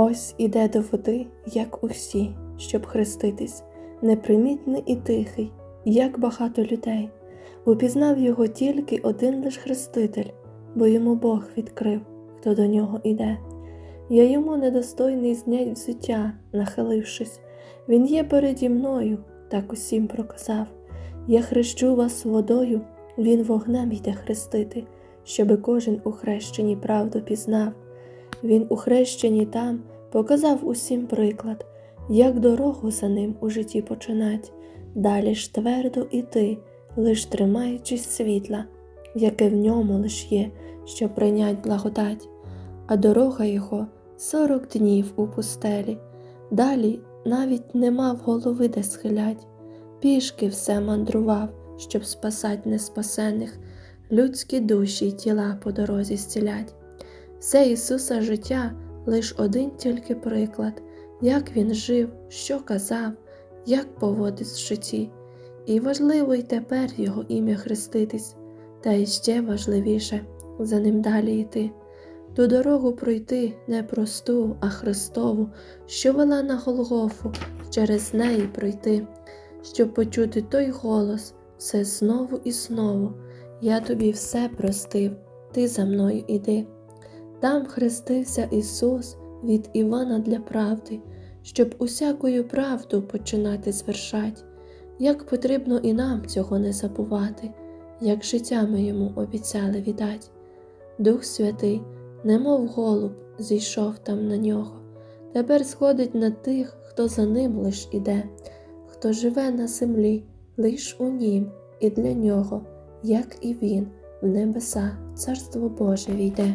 Ось іде до води, як усі, щоб хреститись, непримітний і тихий, як багато людей. Упізнав його тільки один лиш хреститель, бо йому Бог відкрив, хто до нього іде. Я йому недостойний знять взуття, нахилившись, він є переді мною, так усім проказав. Я хрещу вас водою, він вогнем йде хрестити, щоби кожен у хрещенні правду пізнав. Він у хрещенні там показав усім приклад, як дорогу за ним у житті починать, далі ж твердо іти, лиш тримаючись світла, яке в ньому лиш є, щоб прийнять благодать, а дорога його сорок днів у пустелі, далі навіть не мав голови де схилять, пішки все мандрував, щоб спасать неспасених, людські душі й тіла по дорозі зцілять. Все Ісуса життя лиш один тільки приклад, як Він жив, що казав, як поводить в житті. І важливо й тепер Його ім'я хреститись, та й ще важливіше за ним далі йти. Ту дорогу пройти не просту, а Христову, що вела на Голгофу, через неї пройти, щоб почути той голос, все знову і знову. Я тобі все простив, ти за мною іди. Там хрестився Ісус від Івана для правди, щоб усякою правду починати звершать, як потрібно і нам цього не забувати, як життя ми йому обіцяли віддать. Дух Святий, немов голуб, зійшов там на нього, тепер сходить на тих, хто за ним лиш іде, хто живе на землі, лиш у нім і для нього, як і він, в небеса, Царство Боже війде.